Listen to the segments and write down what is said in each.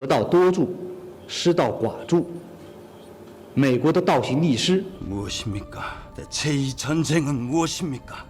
得道多助，失道寡助。美国的倒行逆施， 무엇입니까? 대체 이 전쟁은 무엇입니까?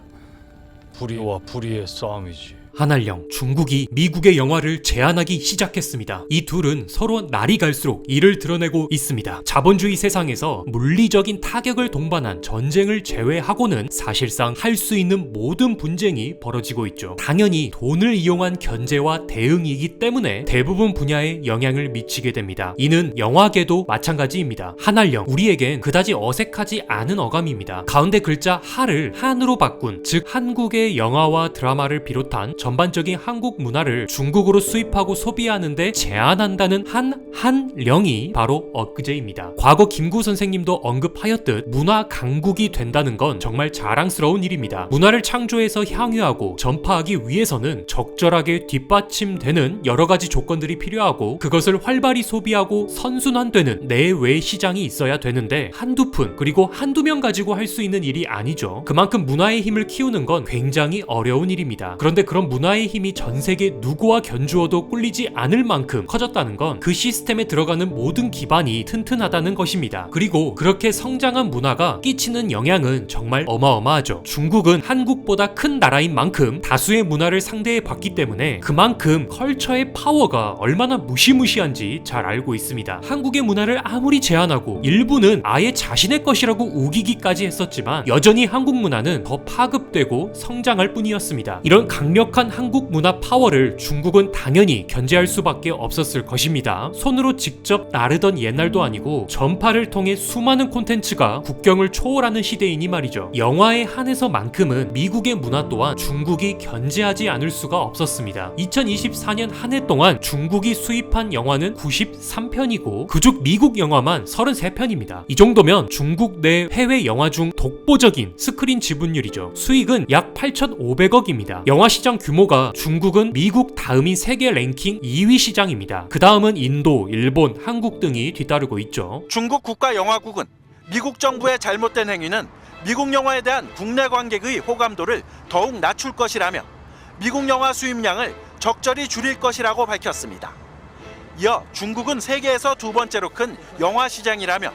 불의와 불의의 싸움이지. 한알령, 중국이 미국의 영화를 제한하기 시작했습니다. 이 둘은 서로 날이 갈수록 이를 드러내고 있습니다. 자본주의 세상에서 물리적인 타격을 동반한 전쟁을 제외하고는 사실상 할 수 있는 모든 분쟁이 벌어지고 있죠. 당연히 돈을 이용한 견제와 대응이기 때문에 대부분 분야에 영향을 미치게 됩니다. 이는 영화계도 마찬가지입니다. 한알령, 우리에겐 그다지 어색하지 않은 어감입니다. 가운데 글자 하를 한으로 바꾼, 즉 한국의 영화와 드라마를 비롯한 전반적인 한국 문화를 중국으로 수입하고 소비하는데 제한한다는 한 한령이 바로 엊그제입니다. 과거 김구 선생님도 언급하였듯 문화 강국이 된다는 건 정말 자랑스러운 일입니다. 문화를 창조해서 향유하고 전파하기 위해서는 적절하게 뒷받침되는 여러 가지 조건들이 필요하고 그것을 활발히 소비하고 선순환되는 내외 시장이 있어야 되는데 한두 푼 그리고 한두 명 가지고 할 수 있는 일이 아니죠. 그만큼 문화의 힘을 키우는 건 굉장히 어려운 일입니다. 그런데 그런 문화의 힘이 전 세계 누구와 견주어도 꿀리지 않을 만큼 커졌다는 건 그 시스템에 들어가는 모든 기반이 튼튼하다는 것입니다. 그리고 그렇게 성장한 문화가 끼치는 영향은 정말 어마어마하죠. 중국은 한국보다 큰 나라인 만큼 다수의 문화를 상대해 봤기 때문에 그만큼 컬처의 파워가 얼마나 무시무시한지 잘 알고 있습니다. 한국의 문화를 아무리 제한하고 일부는 아예 자신의 것이라고 우기기까지 했었지만 여전히 한국 문화는 더 파급되고 성장할 뿐이었습니다. 이런 강력한 한국 문화 파워를 중국은 당연히 견제할 수밖에 없었을 것입니다. 손으로 직접 나르던 옛날도 아니고 전파를 통해 수많은 콘텐츠가 국경을 초월하는 시대이니 말이죠. 영화에 한해서만큼은 미국의 문화 또한 중국이 견제하지 않을 수가 없었습니다. 2024년 한 해 동안 중국이 수입한 영화는 93편이고 그중 미국 영화만 33편입니다. 이 정도면 중국 내 해외 영화 중 독보적인 스크린 지분율이죠. 수익은 약 8,500억입니다. 영화 시장 규모 가 중국은 미국 다음인 세계 랭킹 2위 시장입니다. 그 다음은 인도, 일본, 한국 등이 뒤따르고 있죠. 중국 국가영화국은 미국 정부의 잘못된 행위는 미국 영화에 대한 국내 관객의 호감도를 더욱 낮출 것이라며 미국 영화 수입량을 적절히 줄일 것이라고 밝혔습니다. 이어 중국은 세계에서 두 번째로 큰 영화 시장이라며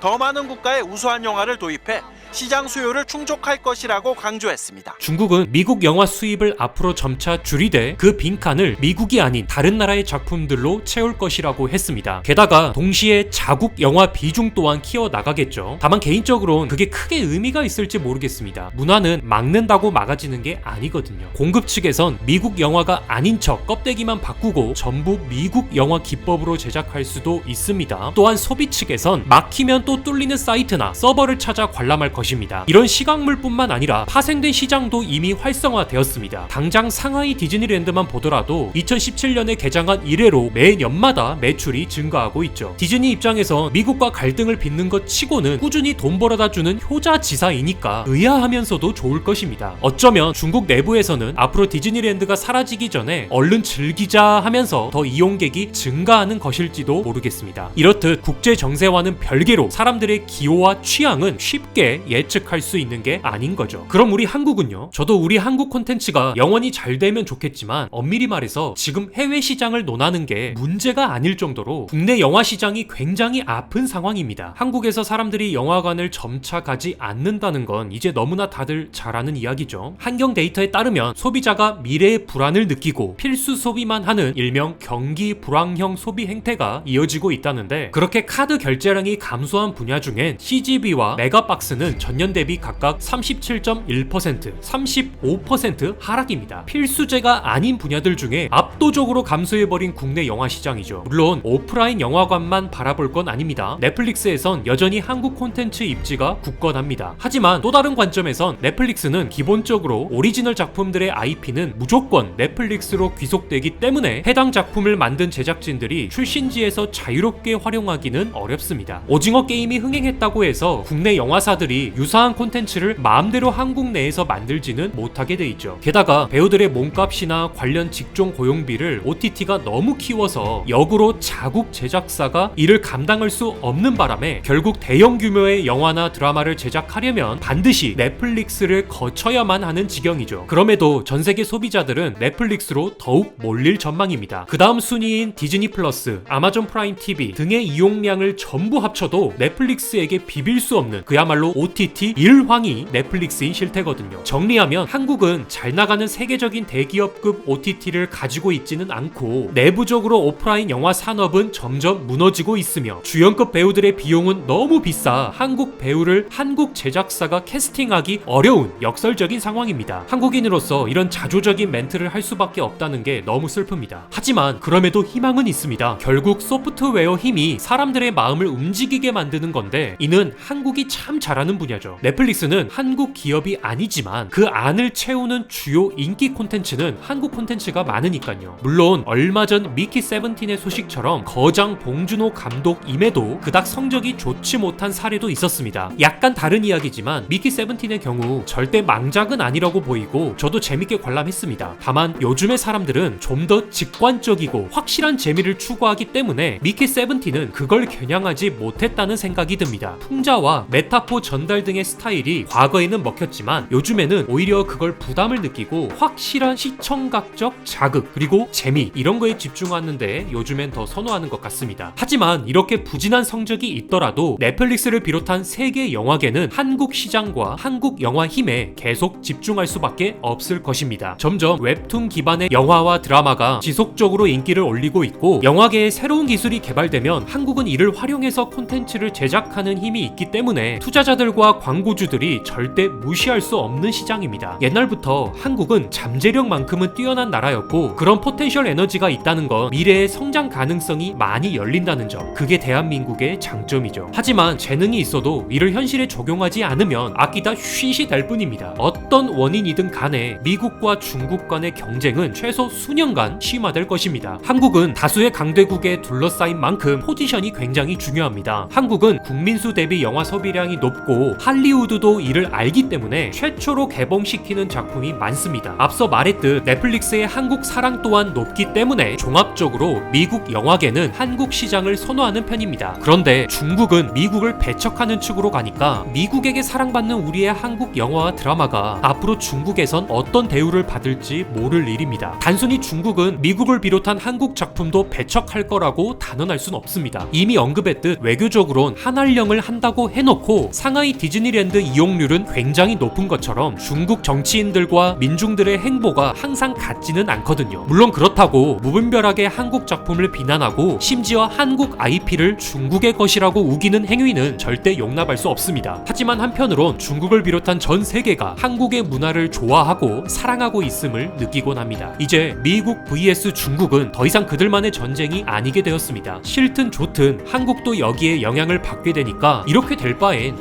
더 많은 국가의 우수한 영화를 도입해 시장 수요를 충족할 것이라고 강조했습니다. 중국은 미국 영화 수입을 앞으로 점차 줄이되 그 빈칸을 미국이 아닌 다른 나라의 작품들로 채울 것이라고 했습니다. 게다가 동시에 자국 영화 비중 또한 키워 나가겠죠. 다만 개인적으로는 그게 크게 의미가 있을지 모르겠습니다. 문화는 막는다고 막아지는 게 아니거든요. 공급 측에선 미국 영화가 아닌 척 껍데기만 바꾸고 전부 미국 영화 기법으로 제작할 수도 있습니다. 또한 소비 측에선 막히면 또 뚫리는 사이트나 서버를 찾아 관람할 것입니다. 이런 시각물뿐만 아니라 파생된 시장도 이미 활성화되었습니다. 당장 상하이 디즈니랜드만 보더라도 2017년에 개장한 이래로 매년마다 매출이 증가하고 있죠. 디즈니 입장에서 미국과 갈등을 빚는 것 치고는 꾸준히 돈 벌어다 주는 효자 지사이니까 의아하면서도 좋을 것입니다. 어쩌면 중국 내부에서는 앞으로 디즈니랜드가 사라지기 전에 얼른 즐기자 하면서 더 이용객이 증가하는 것일지도 모르겠습니다. 이렇듯 국제 정세와는 별개로 사람들의 기호와 취향은 쉽게 예측할 수 있는 게 아닌 거죠. 그럼 우리 한국은요? 저도 우리 한국 콘텐츠가 영원히 잘 되면 좋겠지만 엄밀히 말해서 지금 해외 시장을 논하는 게 문제가 아닐 정도로 국내 영화 시장이 굉장히 아픈 상황입니다. 한국에서 사람들이 영화관을 점차 가지 않는다는 건 이제 너무나 다들 잘 아는 이야기죠. 한경 데이터에 따르면 소비자가 미래의 불안을 느끼고 필수 소비만 하는 일명 경기 불황형 소비 행태가 이어지고 있다는데 그렇게 카드 결제량이 감소한 분야 중엔 CGV와 메가박스 는 전년 대비 각각 37.1%, 35% 하락입니다. 필수제가 아닌 분야들 중에 압도적으로 감소해버린 국내 영화 시장이죠. 물론 오프라인 영화관만 바라볼 건 아닙니다. 넷플릭스에선 여전히 한국 콘텐츠 입지가 굳건합니다. 하지만 또 다른 관점에선 넷플릭스는 기본적으로 오리지널 작품들의 IP는 무조건 넷플릭스로 귀속되기 때문에 해당 작품을 만든 제작진들이 출신지에서 자유롭게 활용하기는 어렵습니다. 오징어 게임이 흥행했다고 해서 국내 영화사들이 유사한 콘텐츠를 마음대로 한국 내에서 만들지는 못하게 돼 있죠. 게다가 배우들의 몸값이나 관련 직종 고용비를 OTT가 너무 키워서 역으로 자국 제작사가 이를 감당할 수 없는 바람에 결국 대형 규모의 영화나 드라마를 제작하려면 반드시 넷플릭스를 거쳐야만 하는 지경이죠. 그럼에도 전 세계 소비자들은 넷플릭스로 더욱 몰릴 전망입니다. 그 다음 순위인 디즈니 플러스, 아마존 프라임 TV 등의 이용량을 전부 합쳐도 넷플릭스에게 비빌 수 없는 그야말로 OTT 일황이 넷플릭스인 실태거든요. 정리하면 한국은 잘 나가는 세계적인 대기업급 OTT를 가지고 있지는 않고 내부적으로 오프라인 영화 산업은 점점 무너지고 있으며 주연급 배우들의 비용은 너무 비싸 한국 배우를 한국 제작사가 캐스팅하기 어려운 역설적인 상황입니다. 한국인으로서 이런 자조적인 멘트를 할 수밖에 없다는 게 너무 슬픕니다. 하지만 그럼에도 희망은 있습니다. 결국 소프트웨어 힘이 사람들의 마음을 움직이게 만드는 건데 이는 한국이 참 잘하는 분야 죠. 넷플릭스는 한국 기업이 아니지만 그 안을 채우는 주요 인기 콘텐츠는 한국 콘텐츠가 많으니까요. 물론 얼마 전 미키 세븐틴의 소식처럼 거장 봉준호 감독임에도 그닥 성적이 좋지 못한 사례도 있었습니다. 약간 다른 이야기지만 미키 세븐틴의 경우 절대 망작은 아니라고 보이고 저도 재밌게 관람했습니다. 다만 요즘의 사람들은 좀 더 직관적이고 확실한 재미를 추구하기 때문에 미키 세븐틴은 그걸 겨냥하지 못했다는 생각이 듭니다. 풍자와 메타포 전달 등의 스타일이 과거에는 먹혔지만 요즘에는 오히려 그걸 부담을 느끼고 확실한 시청각적 자극 그리고 재미 이런 거에 집중하는데 요즘엔 더 선호하는 것 같습니다. 하지만 이렇게 부진한 성적이 있더라도 넷플릭스를 비롯한 세계 영화계는 한국 시장과 한국 영화 힘에 계속 집중할 수밖에 없을 것입니다. 점점 웹툰 기반의 영화와 드라마가 지속적으로 인기를 올리고 있고 영화계에 새로운 기술이 개발되면 한국은 이를 활용해서 콘텐츠를 제작하는 힘이 있기 때문에 투자자들과 광고주들이 절대 무시할 수 없는 시장입니다. 옛날부터 한국은 잠재력만큼은 뛰어난 나라였고 그런 포텐셜 에너지가 있다는 건 미래의 성장 가능성이 많이 열린다는 점. 그게 대한민국의 장점이죠. 하지만 재능이 있어도 이를 현실에 적용하지 않으면 아끼다 쉿이 될 뿐입니다. 어떤 원인이든 간에 미국과 중국 간의 경쟁은 최소 수년간 심화될 것입니다. 한국은 다수의 강대국에 둘러싸인 만큼 포지션이 굉장히 중요합니다. 한국은 국민수 대비 영화 소비량이 높고 할리우드도 이를 알기 때문에 최초로 개봉시키는 작품이 많습니다. 앞서 말했듯 넷플릭스의 한국 사랑 또한 높기 때문에 종합적으로 미국 영화계는 한국 시장을 선호하는 편입니다. 그런데 중국은 미국을 배척하는 측으로 가니까 미국에게 사랑받는 우리의 한국 영화와 드라마가 앞으로 중국에선 어떤 대우를 받을지 모를 일입니다. 단순히 중국은 미국을 비롯한 한국 작품도 배척할 거라고 단언할 순 없습니다. 이미 언급했듯 외교적으론 한한령을 한다고 해놓고 상하이 디즈니랜드 이용률은 굉장히 높은 것처럼 중국 정치인들과 민중들의 행보가 항상 같지는 않거든요. 물론 그렇다고 무분별하게 한국 작품을 비난하고 심지어 한국 IP를 중국의 것이라고 우기는 행위는 절대 용납할 수 없습니다. 하지만 한편으론 중국을 비롯한 전 세계가 한국의 문화를 좋아하고 사랑하고 있음을 느끼곤 합니다. 이제 미국 vs 중국은 더 이상 그들만의 전쟁이 아니게 되었습니다. 싫든 좋든 한국도 여기에 영향을 받게 되니까 이렇게 될 바엔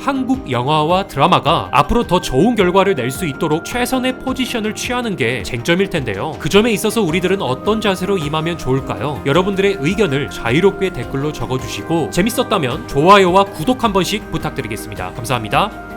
영화와 드라마가 앞으로 더 좋은 결과를 낼 수 있도록 최선의 포지션을 취하는 게 쟁점일 텐데요. 그 점에 있어서 우리들은 어떤 자세로 임하면 좋을까요? 여러분들의 의견을 자유롭게 댓글로 적어주시고 재밌었다면 좋아요와 구독 한 번씩 부탁드리겠습니다. 감사합니다.